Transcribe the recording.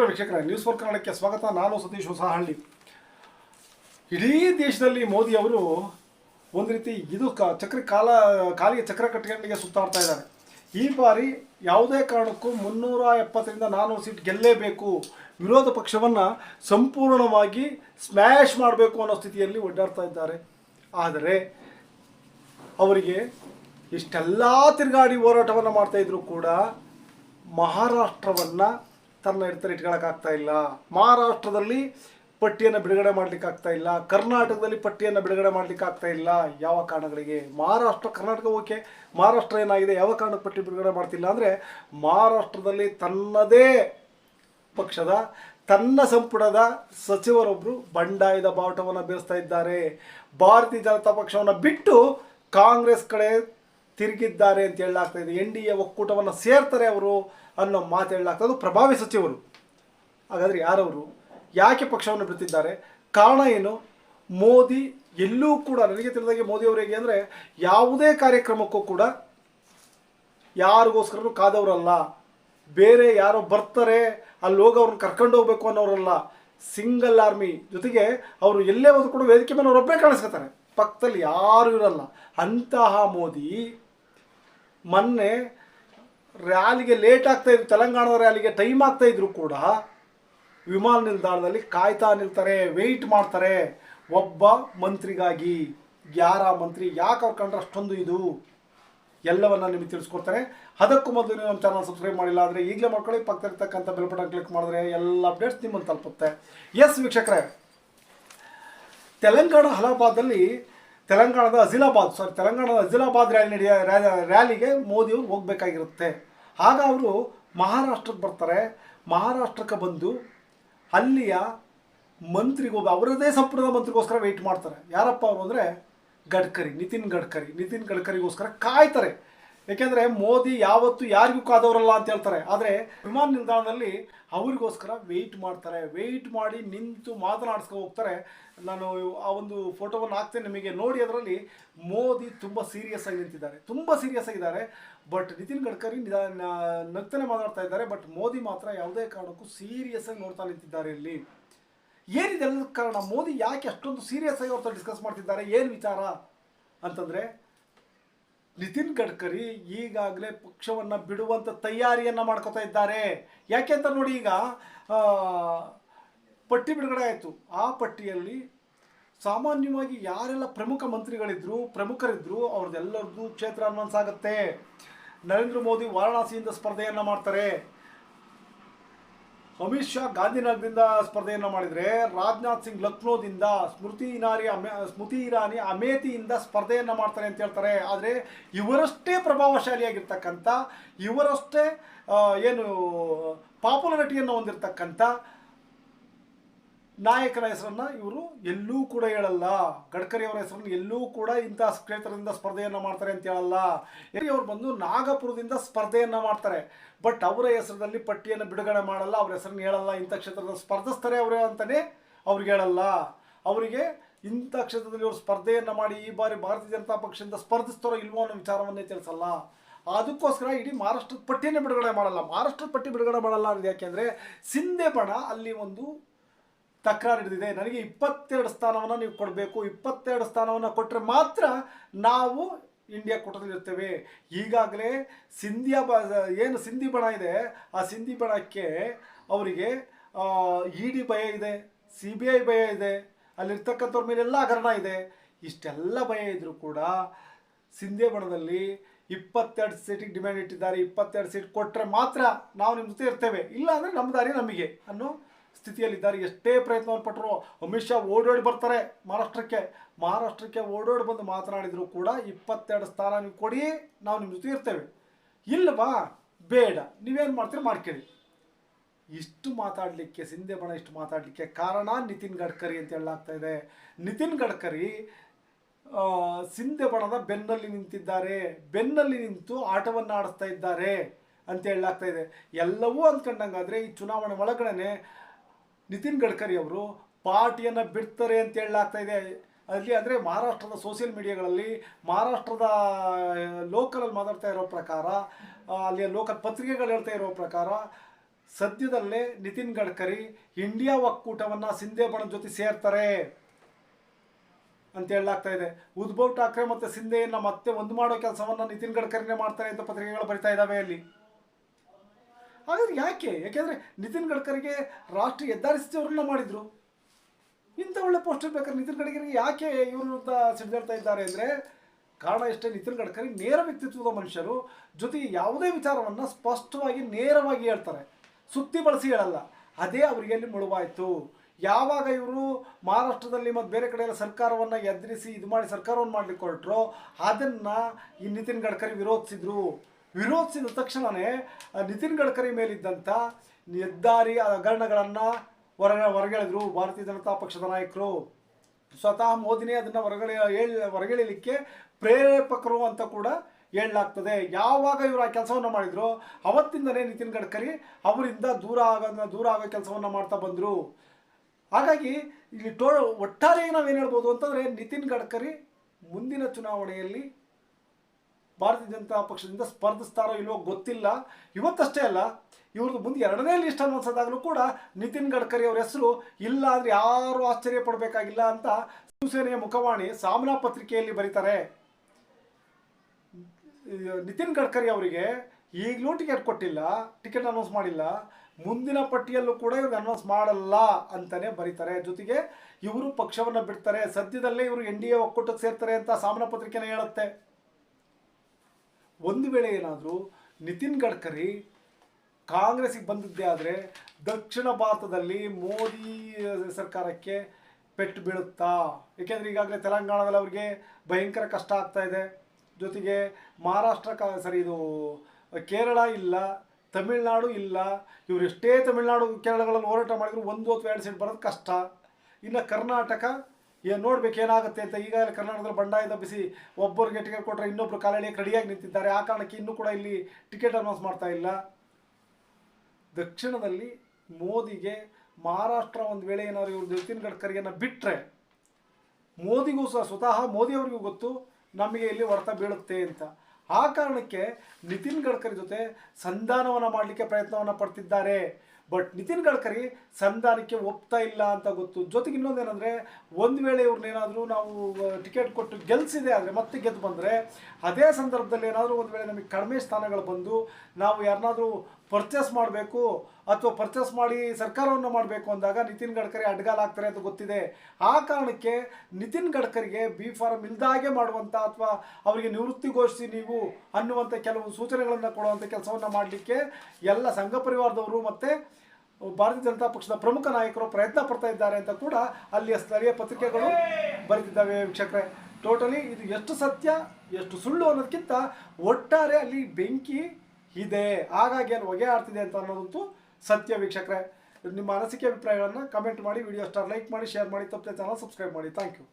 ವೀಕ್ಷಕರೇ news four ಕನ್ನಡಕ್ಕೆ ಸ್ವಾಗತ. ನಾನು ಸತೀಶ್ ಹೊಸಹಳ್ಳಿ. ಇಡೀ ದೇಶದಲ್ಲಿ ಮೋದಿ ಅವರು ಒಂದು ರೀತಿ ಇದು ಕ, ಚಕ್ರ ಕಾಲ, ಕಾಲಿಗೆ ಚಕ್ರ ಕಟ್ಟಿಗೆ ಸುತ್ತಾಡ್ತಾ ಇದ್ದಾರೆ. ಈ ಬಾರಿ ಯಾವುದೇ ಕಾರಣಕ್ಕೂ ಮುನ್ನೂರ ಎಪ್ಪತ್ತರಿಂದ ನಾನ್ನೂರು ಸೀಟ್ ಗೆಲ್ಲೇಬೇಕು. ವಿರೋಧ ಪಕ್ಷವನ್ನು ಸಂಪೂರ್ಣವಾಗಿ ಸ್ಮ್ಯಾಶ್ ಮಾಡಬೇಕು ಅನ್ನೋ ಸ್ಥಿತಿಯಲ್ಲಿ ಒಡ್ಡಾಡ್ತಾ ಇದ್ದಾರೆ. ಆದರೆ ಅವರಿಗೆ ಇಷ್ಟೆಲ್ಲ ತಿರುಗಾಡಿ ಹೋರಾಟವನ್ನು ಮಾಡ್ತಾ ಇದ್ರು ಕೂಡ ಮಹಾರಾಷ್ಟ್ರವನ್ನು ತನ್ನ ಹಿಡಿತ ಇಟ್ಕೊಳಕ್ ಆಗ್ತಾ ಇಲ್ಲ. ಮಹಾರಾಷ್ಟ್ರದಲ್ಲಿ ಪಟ್ಟಿಯನ್ನು ಬಿಡುಗಡೆ ಮಾಡ್ಲಿಕ್ಕೆ ಆಗ್ತಾ ಇಲ್ಲ. ಕರ್ನಾಟಕದಲ್ಲಿ ಪಟ್ಟಿಯನ್ನು ಬಿಡುಗಡೆ ಮಾಡ್ಲಿಕ್ಕೆ ಆಗ್ತಾ ಇಲ್ಲ. ಯಾವ ಕಾರಣಗಳಿಗೆ? ಮಹಾರಾಷ್ಟ್ರ, ಕರ್ನಾಟಕ ಓಕೆ. ಮಹಾರಾಷ್ಟ್ರ ಏನಾಗಿದೆ? ಯಾವ ಕಾರಣಕ್ಕೆ ಪಟ್ಟಿ ಬಿಡುಗಡೆ ಮಾಡ್ತಿಲ್ಲ ಅಂದರೆ ಮಹಾರಾಷ್ಟ್ರದಲ್ಲಿ ತನ್ನದೇ ಪಕ್ಷದ, ತನ್ನ ಸಂಪುಟದ ಸಚಿವರೊಬ್ಬರು ಬಂಡಾಯದ ಬಾವುಟವನ್ನು ಬೀರಿಸ್ತಾ ಇದ್ದಾರೆ. ಭಾರತೀಯ ಜನತಾ ಪಕ್ಷವನ್ನು ಬಿಟ್ಟು ಕಾಂಗ್ರೆಸ್ ಕಡೆ ತಿರುಗಿದ್ದಾರೆ ಅಂತ ಹೇಳಲಾಗ್ತಾ ಇದೆ. ಎನ್ ಡಿ ಎ ಒಕ್ಕೂಟವನ್ನು ಸೇರ್ತಾರೆ ಅವರು. ಅನ್ನೋ ಮಾತು ಹೇಳಲಾಗ್ತದೆ. ಪ್ರಭಾವಿ ಸಚಿವರು. ಹಾಗಾದರೆ ಯಾರವರು? ಯಾಕೆ ಪಕ್ಷವನ್ನು ಬಿಡ್ತಿದ್ದಾರೆ ಕಾರಣ ಏನು? ಮೋದಿ ಎಲ್ಲೂ ಕೂಡ, ನನಗೆ ತಿಳಿದಾಗೆ ಮೋದಿ ಅವರಿಗೆ ಅಂದರೆ, ಯಾವುದೇ ಕಾರ್ಯಕ್ರಮಕ್ಕೂ ಕೂಡ ಯಾರಿಗೋಸ್ಕರನೂ ಕಾದವರಲ್ಲ. ಬೇರೆ ಯಾರೋ ಬರ್ತಾರೆ, ಅಲ್ಲಿ ಹೋಗಿ ಅವ್ರನ್ನ ಕರ್ಕೊಂಡು ಹೋಗ್ಬೇಕು ಅನ್ನೋರಲ್ಲ. ಸಿಂಗಲ್ ಆರ್ಮಿ ಜೊತೆಗೆ ಅವರು ಎಲ್ಲೇ ಹೋದ್ರು ಕೂಡ ವೇದಿಕೆ ಮೇಲೆ ಅವರೊಬ್ಬರೇ ಕಾಣಿಸ್ಕೊತಾರೆ. ಪಕ್ಕದಲ್ಲಿ ಯಾರೂ ಇರಲ್ಲ. ಅಂತಹ ಮೋದಿ ಮೊನ್ನೆ ರ್ಯಾಲಿಗೆ ಲೇಟ್ ಆಗ್ತಾ ಇದ್ರು, ತೆಲಂಗಾಣದ ರ್ಯಾಲಿಗೆ ಟೈಮ್ ಆಗ್ತಾ ಇದ್ರು ಕೂಡ, ವಿಮಾನ ನಿಲ್ದಾಣದಲ್ಲಿ ಕಾಯ್ತಾ ನಿಲ್ತಾರೆ ವೆಯ್ಟ್ ಮಾಡ್ತಾರೆ. ಒಬ್ಬ ಮಂತ್ರಿಗಾಗಿ, ಯಾರ ಮಂತ್ರಿ, ಯಾಕೆ ಅವ್ರು ಕಂಡ್ರೆ ಅಷ್ಟೊಂದು ಇದು? ಎಲ್ಲವನ್ನ ನಿಮಗೆ ತಿಳಿಸ್ಕೊಡ್ತಾರೆ. ಅದಕ್ಕೂ ಮೊದಲು ನೀವು ನಮ್ಮ ಚಾನಲ್ ಸಬ್ಸ್ಕ್ರೈಬ್ ಮಾಡಿಲ್ಲ ಅಂದರೆ ಈಗಲೇ ಮಾಡ್ಕೊಳ್ಳಿ ಪಕ್ಕದಲ್ಲಿರ್ತಕ್ಕಂಥ ಬೆಲ್ ಬಟನ್ ಕ್ಲಿಕ್ ಮಾಡಿದ್ರೆ ಎಲ್ಲ ಅಪ್ಡೇಟ್ಸ್ ನಿಮ್ಮನ್ನು ತಲುಪುತ್ತೆ. ಎಸ್ ವೀಕ್ಷಕರೇ. ತೆಲಂಗಾಣ ಹಲಾಬಾದಲ್ಲಿ ತೆಲಂಗಾಣದ ಅಜಿಲಾಬಾದ್ ಸಾರಿ ತೆಲಂಗಾಣದ ಅಜಿಲಾಬಾದ್ ರ್ಯಾಲಿ ನಡೆಯ ರ್ಯಾ- ರ್ಯಾಲಿಗೆ ಮೋದಿಯವರು ಹೋಗಬೇಕಾಗಿರುತ್ತೆ. ಆಗ ಅವರು ಮಹಾರಾಷ್ಟ್ರಕ್ಕೆ ಬರ್ತಾರೆ. ಮಹಾರಾಷ್ಟ್ರಕ್ಕೆ ಬಂದು ಅಲ್ಲಿಯ ಮಂತ್ರಿಗೊಬ್ಬ ಅವರದೇ ಸಂಪುಟದ ಮಂತ್ರಿಗೋಸ್ಕರ ವೆಯ್ಟ್ ಮಾಡ್ತಾರೆ. ಯಾರಪ್ಪ ಅವರು ಅಂದರೆ ಗಡ್ಕರಿ, ನಿತಿನ್ ಗಡ್ಕರಿ. ನಿತಿನ್ ಗಡ್ಕರಿಗೋಸ್ಕರ ಕಾಯ್ತಾರೆ. ಯಾಕೆಂದರೆ ಮೋದಿ ಯಾವತ್ತು ಯಾರಿಗೂ ಕಾದವರಲ್ಲ ಅಂತ ಹೇಳ್ತಾರೆ. ಆದರೆ ವಿಮಾನ ನಿಲ್ದಾಣದಲ್ಲಿ ಅವರಿಗೋಸ್ಕರ ವೆಯ್ಟ್ ಮಾಡ್ತಾರೆ. ವೆಯ್ಟ್ ಮಾಡಿ ನಿಂತು ಮಾತನಾಡಿಸ್ಕೊ ಹೋಗ್ತಾರೆ. ನಾನು ಆ ಒಂದು ಫೋಟೋವನ್ನು ಹಾಕ್ತೇನೆ ನಿಮಗೆ. ನೋಡಿ ಅದರಲ್ಲಿ ಮೋದಿ ತುಂಬ ಸೀರಿಯಸ್ ಆಗಿ ನಿಂತಿದ್ದಾರೆ. ತುಂಬ ಸೀರಿಯಸ್ ಆಗಿದ್ದಾರೆ. ಬಟ್ ನಿತಿನ್ ಗಡ್ಕರಿ ನಿಧಾನ ನಗ್ತಾನೆ ಮಾತಾಡ್ತಾ ಇದ್ದಾರೆ. ಬಟ್ ಮೋದಿ ಮಾತ್ರ ಯಾವುದೇ ಕಾರಣಕ್ಕೂ ಸೀರಿಯಸ್ ಆಗಿ ನೋಡ್ತಾ ನಿಂತಿದ್ದಾರೆ ಇಲ್ಲಿ. ಏನಿದೆಲ್ಲ ಕಾರಣ? ಮೋದಿ ಯಾಕೆ ಅಷ್ಟೊಂದು ಸೀರಿಯಸ್ ಆಗಿ ಅವ್ರ ಡಿಸ್ಕಸ್ ಮಾಡ್ತಿದ್ದಾರೆ? ಏನು ವಿಚಾರ? ಅಂತಂದರೆ ನಿತಿನ್ ಗಡ್ಕರಿ ಈಗಾಗಲೇ ಪಕ್ಷವನ್ನು ಬಿಡುವಂಥ ತಯಾರಿಯನ್ನು ಮಾಡ್ಕೋತಾ ಇದ್ದಾರೆ. ಯಾಕೆ ಅಂತ ನೋಡಿ ಈಗ ಪಟ್ಟಿ ಬಿಡುಗಡೆ ಆಯಿತು. ಆ ಪಟ್ಟಿಯಲ್ಲಿ ಸಾಮಾನ್ಯವಾಗಿ ಯಾರೆಲ್ಲ ಪ್ರಮುಖ ಮಂತ್ರಿಗಳಿದ್ರು, ಪ್ರಮುಖರಿದ್ರು, ಅವ್ರದ್ದೆಲ್ಲರದ್ದು ಕ್ಷೇತ್ರ ಅನ್ವನ್ಸ್ ಆಗುತ್ತೆ. ನರೇಂದ್ರ ಮೋದಿ ವಾರಣಾಸಿಯಿಂದ ಸ್ಪರ್ಧೆಯನ್ನು ಮಾಡ್ತಾರೆ. ಅಮಿತ್ ಶಾ ಗಾಂಧಿನಗರದಿಂದ ಸ್ಪರ್ಧೆಯನ್ನು ಮಾಡಿದರೆ ರಾಜನಾಥ್ ಸಿಂಗ್ ಲಕ್ನೋದಿಂದ ಸ್ಮೃತಿ ಇರಾನಿ ಅಮೆ ಸ್ಮೃತಿ ಇರಾನಿ ಅಮೇಥಿಯಿಂದ ಸ್ಪರ್ಧೆಯನ್ನು ಮಾಡ್ತಾರೆ ಅಂತ ಹೇಳ್ತಾರೆ. ಆದರೆ ಇವರಷ್ಟೇ ಪ್ರಭಾವಶಾಲಿಯಾಗಿರ್ತಕ್ಕಂಥ, ಇವರಷ್ಟೇ ಏನು ಪಾಪ್ಯುಲಾರಿಟಿಯನ್ನು ಹೊಂದಿರತಕ್ಕಂಥ ನಾಯಕನ ಹೆಸರನ್ನ ಇವರು ಎಲ್ಲೂ ಕೂಡ ಹೇಳಲ್ಲ. ಗಡ್ಕರಿ ಅವರ ಹೆಸರನ್ನು ಎಲ್ಲೂ ಕೂಡ ಇಂತಹ ಕ್ಷೇತ್ರದಿಂದ ಸ್ಪರ್ಧೆಯನ್ನು ಮಾಡ್ತಾರೆ ಅಂತ ಹೇಳಲ್ಲ. ಅವರು ಬಂದು ನಾಗಪುರದಿಂದ ಸ್ಪರ್ಧೆಯನ್ನು ಮಾಡ್ತಾರೆ. ಬಟ್ ಅವರ ಹೆಸರಲ್ಲಿ ಪಟ್ಟಿಯನ್ನು ಬಿಡುಗಡೆ ಮಾಡಲ್ಲ, ಅವ್ರ ಹೆಸರನ್ನು ಹೇಳಲ್ಲ. ಇಂಥ ಕ್ಷೇತ್ರದಲ್ಲಿ ಸ್ಪರ್ಧಿಸ್ತಾರೆ ಅವರು ಅಂತಲೇ ಅವ್ರಿಗೆ ಹೇಳಲ್ಲ. ಅವರಿಗೆ ಇಂಥ ಕ್ಷೇತ್ರದಲ್ಲಿ ಅವರು ಸ್ಪರ್ಧೆಯನ್ನು ಮಾಡಿ ಈ ಬಾರಿ ಭಾರತೀಯ ಜನತಾ ಪಕ್ಷದಿಂದ ಸ್ಪರ್ಧಿಸ್ತಾರೋ ಇಲ್ವೋ ಅನ್ನೋ ವಿಚಾರವನ್ನೇ ತಿಳಿಸಲ್ಲ. ಅದಕ್ಕೋಸ್ಕರ ಇಡೀ ಮಹಾರಾಷ್ಟ್ರದ ಪಟ್ಟಿಯನ್ನು ಬಿಡುಗಡೆ ಮಾಡಲ್ಲ. ಮಹಾರಾಷ್ಟ್ರದ ಪಟ್ಟಿ ಬಿಡುಗಡೆ ಮಾಡಲ್ಲ ಅನ್ನೋದು ಯಾಕೆಂದರೆ ಸಿಂಧೆ ಬಣ ಅಲ್ಲಿ ಒಂದು ತಕರಾರು ಹಿಡಿದಿದೆ ನನಗೆ ಇಪ್ಪತ್ತೆರಡು ಸ್ಥಾನವನ್ನು ನೀವು ಕೊಡಬೇಕು. ಇಪ್ಪತ್ತೆರಡು ಸ್ಥಾನವನ್ನು ಕೊಟ್ಟರೆ ಮಾತ್ರ ನಾವು ಇಂಡಿಯಾ ಕೂಟದಲ್ಲಿ ಇರ್ತೇವೆ. ಈಗಾಗಲೇ ಸಿಂಧಿಯಾ ಬ, ಏನು ಸಿಂಧಿ ಬಣ ಇದೆ, ಆ ಸಿಂಧಿ ಬಣಕ್ಕೆ ಅವರಿಗೆ ಇ ಡಿ ಭಯ ಇದೆ, ಸಿ ಬಿ ಐ ಭಯ ಇದೆ, ಅಲ್ಲಿರ್ತಕ್ಕಂಥವ್ರ ಮೇಲೆಲ್ಲ ಹಗರಣ ಇದೆ. ಇಷ್ಟೆಲ್ಲ ಭಯ ಇದ್ದರೂ ಕೂಡ ಸಿಂಧಿಯ ಬಣದಲ್ಲಿ ಇಪ್ಪತ್ತೆರಡು ಸೀಟಿಗೆ ಡಿಮ್ಯಾಂಡ್ ಇಟ್ಟಿದ್ದಾರೆ. ಇಪ್ಪತ್ತೆರಡು ಸೀಟ್ ಕೊಟ್ಟರೆ ಮಾತ್ರ ನಾವು ನಿಮ್ಮ ಜೊತೆ ಇರ್ತೇವೆ. ಇಲ್ಲ ಅಂದರೆ ನಮ್ಮ ದಾರಿ ನಮಗೆ ಅನ್ನೋ ಸ್ಥಿತಿಯಲ್ಲಿದ್ದಾರೆ. ಎಷ್ಟೇ ಪ್ರಯತ್ನವನ್ನು ಪಟ್ಟರು ಅಮಿತ್ ಶಾ ಓಡೋಡಿ ಬರ್ತಾರೆ ಮಹಾರಾಷ್ಟ್ರಕ್ಕೆ. ಮಹಾರಾಷ್ಟ್ರಕ್ಕೆ ಓಡೋಡಿ ಬಂದು ಮಾತನಾಡಿದರೂ ಕೂಡ ಇಪ್ಪತ್ತೆರಡು ಸ್ಥಾನ ನೀವು ಕೊಡಿ, ನಾವು ನಿಮ್ಮ ಜೊತೆ ಇರ್ತೇವೆ. ಇಲ್ಲವಾ ಬೇಡ. ನೀವೇನು ಮಾಡ್ತೀರಿ ಮಾಡ್ಕೊಳ್ಳಿ. ಇಷ್ಟು ಮಾತಾಡಲಿಕ್ಕೆ, ಸಿಂಧೆ ಬಣ ಇಷ್ಟು ಮಾತಾಡಲಿಕ್ಕೆ ಕಾರಣ ನಿತಿನ್ ಗಡ್ಕರಿ ಅಂತ ಹೇಳಲಾಗ್ತಾ ಇದೆ. ನಿತಿನ್ ಗಡ್ಕರಿ ಸಿಂಧೆ ಬಣದ ಬೆನ್ನಲ್ಲಿ ನಿಂತಿದ್ದಾರೆ. ಬೆನ್ನಲ್ಲಿ ನಿಂತು ಆಟವನ್ನು ಆಡಿಸ್ತಾ ಇದ್ದಾರೆ ಅಂತ ಹೇಳಲಾಗ್ತಾ ಇದೆ. ಎಲ್ಲವೂ ಅಂದ್ಕೊಂಡಂಗಾದರೆ ಈ ಚುನಾವಣೆ ಒಳಗಡೆ ನಿತಿನ್ ಗಡ್ಕರಿ ಅವರು ಪಾರ್ಟಿಯನ್ನು ಬಿಡ್ತಾರೆ ಅಂತ ಹೇಳಲಾಗ್ತಾ ಇದೆ. ಅಲ್ಲಿ ಅಂದರೆ ಮಹಾರಾಷ್ಟ್ರದ ಸೋಷಿಯಲ್ ಮೀಡಿಯಾಗಳಲ್ಲಿ ಮಹಾರಾಷ್ಟ್ರದ ಲೋಕಲಲ್ಲಿ ಮಾತಾಡ್ತಾ ಇರೋ ಪ್ರಕಾರ ಅಲ್ಲಿಯ ಲೋಕಲ್ ಪತ್ರಿಕೆಗಳು ಹೇಳ್ತಾ ಇರೋ ಪ್ರಕಾರ, ಸದ್ಯದಲ್ಲೇ ನಿತಿನ್ ಗಡ್ಕರಿ ಇಂಡಿಯಾ ಒಕ್ಕೂಟವನ್ನು ಸಿಂಧೆ ಬಣದ ಜೊತೆ ಸೇರ್ತಾರೆ ಅಂತ ಹೇಳಲಾಗ್ತಾ ಇದೆ. ಉದ್ಭವ್ ಠಾಕ್ರೆ ಮತ್ತು ಸಿಂಧೆಯನ್ನು ಮತ್ತೆ ಒಂದು ಮಾಡೋ ಕೆಲಸವನ್ನು ನಿತಿನ್ ಗಡ್ಕರಿನೇ ಮಾಡ್ತಾರೆ ಅಂತ ಪತ್ರಿಕೆಗಳು ಬರಿತಾ ಇದ್ದಾವೆ ಅಲ್ಲಿ. ಹಾಗಾದ್ರೆ ಯಾಕೆ? ಯಾಕೆಂದರೆ ನಿತಿನ್ ಗಡ್ಕರಿಗೆ ರಾಷ್ಟ್ರೀಯ ಹೆದ್ದಾರಿ ಸಚಿವರನ್ನ ಮಾಡಿದ್ರು. ಇಂಥ ಒಳ್ಳೆ ಪೋಸ್ಟರ್ ಬೇಕಾದ್ರೆ ನಿತಿನ್ ಗಡ್ಕರಿಗೆ ಯಾಕೆ ಇವರು ಸಿಡಿದೇಳ್ತಾ ಇದ್ದಾರೆ ಅಂದರೆ ಕಾರಣ ಇಷ್ಟೇ ನಿತಿನ್ ಗಡ್ಕರಿ ನೇರ ವ್ಯಕ್ತಿತ್ವದ ಮನುಷ್ಯರು ಜೊತೆಗೆ ಯಾವುದೇ ವಿಚಾರವನ್ನು ಸ್ಪಷ್ಟವಾಗಿ, ನೇರವಾಗಿ ಹೇಳ್ತಾರೆ. ಸುತ್ತಿ ಬಳಸಿ ಹೇಳಲ್ಲ. ಅದೇ ಅವರಿಗೆ ಅಲ್ಲಿ ಮುಳುವಾಯಿತು. ಯಾವಾಗ ಇವರು ಮಹಾರಾಷ್ಟ್ರದಲ್ಲಿ ಮತ್ತು ಬೇರೆ ಕಡೆ ಎಲ್ಲ ಸರ್ಕಾರವನ್ನು ಎದುರಿಸಿ ಇದು ಮಾಡಿ ಸರ್ಕಾರವನ್ನು ಮಾಡಲಿಕ್ಕೆ ಹೊರಟ್ರೋ, ಅದನ್ನು ಈ ನಿತಿನ್ ಗಡ್ಕರಿ ವಿರೋಧಿಸಿದ್ರು. ವಿರೋಧಿಸಿದ ತಕ್ಷಣವೇ ನಿತಿನ್ ಗಡ್ಕರಿ ಮೇಲಿದ್ದಂಥ ಹೆದ್ದಾರಿ ಹಗರಣಗಳನ್ನು ಹೊರ ಹೊರಗೆಳೆದ್ರು ಭಾರತೀಯ ಜನತಾ ಪಕ್ಷದ ನಾಯಕರು. ಸ್ವತಃ ಮೋದಿನೇ ಅದನ್ನು ಹೊರಗಡೆ ಹೇಳಿ ಹೊರಗೆಳಿಲಿಕ್ಕೆ ಪ್ರೇರೇಪಕರು ಅಂತ ಕೂಡ ಹೇಳಲಾಗ್ತದೆ. ಯಾವಾಗ ಇವರು ಆ ಕೆಲಸವನ್ನು ಮಾಡಿದ್ರು? ಅವತ್ತಿಂದಲೇ ನಿತಿನ್ ಗಡ್ಕರಿ ಅವರಿಂದ ದೂರ ಆಗ ದೂರ ಆಗೋ ಕೆಲಸವನ್ನು ಮಾಡ್ತಾ ಬಂದರು. ಹಾಗಾಗಿ ಇಲ್ಲಿ ಟೋ ಒಟ್ಟಾರೆ ನಾವೇನು ಹೇಳ್ಬೋದು ಅಂತಂದರೆ ನಿತಿನ್ ಗಡ್ಕರಿ ಮುಂದಿನ ಚುನಾವಣೆಯಲ್ಲಿ ಭಾರತೀಯ ಜನತಾ ಪಕ್ಷದಿಂದ ಸ್ಪರ್ಧಿಸ್ತಾರೋ ಇಲ್ವೋ ಗೊತ್ತಿಲ್ಲ. ಇವತ್ತಷ್ಟೇ ಅಲ್ಲ, ಇವ್ರದ್ದು ಮುಂದೆ ಎರಡನೇ ಲಿಸ್ಟ್ ಅನ್ನಿಸೋದಾಗಲೂ ಕೂಡ ನಿತಿನ್ ಗಡ್ಕರಿ ಅವರ ಹೆಸರು ಇಲ್ಲ ಅಂದರೆ ಯಾರು ಆಶ್ಚರ್ಯ ಪಡಬೇಕಾಗಿಲ್ಲ ಅಂತ ಶಿವಸೇನೆಯ ಮುಖವಾಣಿ ಸಾಮನಾ ಪತ್ರಿಕೆಯಲ್ಲಿ ಬರೀತಾರೆ. ನಿತಿನ್ ಗಡ್ಕರಿ ಅವರಿಗೆ ಈಗಲೂ ಟಿಕೆಟ್ ಕೊಟ್ಟಿಲ್ಲ, ಟಿಕೆಟ್ ಅನೌನ್ಸ್ ಮಾಡಿಲ್ಲ, ಮುಂದಿನ ಪಟ್ಟಿಯಲ್ಲೂ ಕೂಡ ಇವ್ರಿಗೆ ಅನೌನ್ಸ್ ಮಾಡಲ್ಲ ಅಂತಲೇ ಬರೀತಾರೆ. ಜೊತೆಗೆ ಇವರು ಪಕ್ಷವನ್ನು ಬಿಡ್ತಾರೆ. ಸದ್ಯದಲ್ಲೇ ಇವರು ಎನ್ ಡಿ ಎ ಒಕ್ಕೂಟಕ್ಕೆ ಸೇರ್ತಾರೆ ಅಂತ ಸಾಮ್ನಾ ಪತ್ರಿಕೆನೇ ಹೇಳುತ್ತೆ. ಒಂದು ವೇಳೆ ಏನಾದರೂ ನಿತಿನ್ ಗಡ್ಕರಿ ಕಾಂಗ್ರೆಸ್ಸಿಗೆ ಬಂದಿದ್ದೇ ಆದರೆ ದಕ್ಷಿಣ ಭಾರತದಲ್ಲಿ ಮೋದಿ ಸರ್ಕಾರಕ್ಕೆ ಪೆಟ್ಟು ಬೀಳುತ್ತಾ? ಏಕೆಂದರೆ ಈಗಾಗಲೇ ತೆಲಂಗಾಣದಲ್ಲಿ ಅವರಿಗೆ ಭಯಂಕರ ಕಷ್ಟ ಆಗ್ತಾ ಇದೆ. ಜೊತೆಗೆ ಮಹಾರಾಷ್ಟ್ರ ಕ, ಸರಿ, ಇದು ಕೇರಳ ಇಲ್ಲ, ತಮಿಳ್ನಾಡು ಇಲ್ಲ, ಇವರು ಎಷ್ಟೇ ತಮಿಳ್ನಾಡು ಕೇರಳಗಳಲ್ಲಿ ಹೋರಾಟ ಮಾಡಿದ್ರು ಒಂದು ಅಥವಾ ಎರಡು ಸೀಟ್ ಬರೋದು ಕಷ್ಟ. ಇನ್ನು ಕರ್ನಾಟಕ ಏನು ನೋಡ್ಬೇಕು ಏನಾಗುತ್ತೆ ಅಂತ ಈಗಾಗಲೇ ಕರ್ನಾಟಕದಲ್ಲಿ ಬಂಡಾಯ ದಬ್ಬಿಸಿ ಒಬ್ಬರಿಗೆ ಟಿಕೆಟ್ ಕೊಟ್ಟರೆ ಇನ್ನೊಬ್ರು ಕಾಲಡಿಯಾಗಿ ರೆಡಿಯಾಗಿ ನಿಂತಿದ್ದಾರೆ? ಆ ಕಾರಣಕ್ಕೆ ಇನ್ನೂ ಕೂಡ ಇಲ್ಲಿ ಟಿಕೆಟ್ ಅನೌನ್ಸ್ ಮಾಡ್ತಾ ಇಲ್ಲ. ದಕ್ಷಿಣದಲ್ಲಿ ಮೋದಿಗೆ ಮಹಾರಾಷ್ಟ್ರ ಒಂದು ವೇಳೆ ಏನಾದ್ರು ಇವರು ನಿತಿನ್ ಗಡ್ಕರಿಯನ್ನು ಬಿಟ್ಟರೆ ಮೋದಿಗೂ ಸಹ ಸ್ವತಃ ಮೋದಿಯವರಿಗೂ ಗೊತ್ತು ನಮಗೆ ಇಲ್ಲಿ ಹೊರತ ಬೀಳುತ್ತೆ ಅಂತ. ಆ ಕಾರಣಕ್ಕೆ ನಿತಿನ್ ಗಡ್ಕರಿ ಜೊತೆ ಸಂಧಾನವನ್ನು ಮಾಡಲಿಕ್ಕೆ ಪ್ರಯತ್ನವನ್ನು ಪಡ್ತಿದ್ದಾರೆ. ಬಟ್ ನಿತಿನ್ ಗಡ್ಕರಿ ಸಂಧಾನಕ್ಕೆ ಒಪ್ತಾ ಇಲ್ಲ ಅಂತ ಗೊತ್ತು. ಜೊತೆಗೆ ಇನ್ನೊಂದೇನೆಂದರೆ ಒಂದು ವೇಳೆ ಇವ್ರನ್ನೇನಾದರೂ ನಾವು ಟಿಕೆಟ್ ಕೊಟ್ಟು ಗೆಲ್ಸಿದೆ ಆದರೆ ಮತ್ತೆ ಗೆದ್ದು ಬಂದರೆ, ಅದೇ ಸಂದರ್ಭದಲ್ಲಿ ಏನಾದರೂ ಒಂದು ವೇಳೆ ನಮಗೆ ಕಡಿಮೆ ಸ್ಥಾನಗಳು ಬಂದು ನಾವು ಯಾರನ್ನಾದರೂ ಪರ್ಚೇಸ್ ಮಾಡಬೇಕು ಅಥವಾ ಪರ್ಚೇಸ್ ಮಾಡಿ ಸರ್ಕಾರವನ್ನು ಮಾಡಬೇಕು ಅಂದಾಗ ನಿತಿನ್ ಗಡ್ಕರಿ ಅಡ್ಗಾಲಾಗ್ತಾರೆ ಅಂತ ಗೊತ್ತಿದೆ. ಆ ಕಾರಣಕ್ಕೆ ನಿತಿನ್ ಗಡ್ಕರಿಗೆ ಬಿ ಫಾರಂ ಇಲ್ದಾಗೆ ಮಾಡುವಂಥ ಅಥವಾ ಅವರಿಗೆ ನಿವೃತ್ತಿ ಘೋಷಿಸಿ ನೀವು ಅನ್ನುವಂಥ ಕೆಲವು ಸೂಚನೆಗಳನ್ನು ಕೊಡುವಂಥ ಕೆಲಸವನ್ನು ಮಾಡಲಿಕ್ಕೆ ಎಲ್ಲ ಸಂಘ ಪರಿವಾರದವರು ಮತ್ತು ಭಾರತೀಯ ಜನತಾ ಪಕ್ಷದ ಪ್ರಮುಖ ನಾಯಕರು ಪ್ರಯತ್ನ ಪಡ್ತಾ ಇದ್ದಾರೆ ಅಂತ ಕೂಡ ಅಲ್ಲಿಯ ಸ್ಥಳೀಯ ಪತ್ರಿಕೆಗಳು ಬರೆದಿದ್ದಾವೆ ವೀಕ್ಷಕರೇ. ಟೋಟಲಿ ಇದು ಎಷ್ಟು ಸತ್ಯ, ಎಷ್ಟು ಸುಳ್ಳು ಅನ್ನೋದಕ್ಕಿಂತ ಒಟ್ಟಾರೆ ಅಲ್ಲಿ ಬೆಂಕಿ ಇದೆ. ಹಾಗಾಗಿ ಅಲ್ಲಿ ಹೊಗೆ ಆಡ್ತಿದೆ ಅಂತ ಅನ್ನೋದಂತೂ ಸತ್ಯ ವೀಕ್ಷಕರೇ. ನಿಮ್ಮ ಅನಿಸಿಕೆ ಅಭಿಪ್ರಾಯಗಳನ್ನು ಕಮೆಂಟ್ ಮಾಡಿ ವಿಡಿಯೋ ಸ್ಟಾರ್ ಲೈಕ್ ಮಾಡಿ ಶೇರ್ ಮಾಡಿ, ತಪ್ಪದೆ ಚಾನಲ್ ಸಬ್ಸ್ಕ್ರೈಬ್ ಮಾಡಿ. Thank you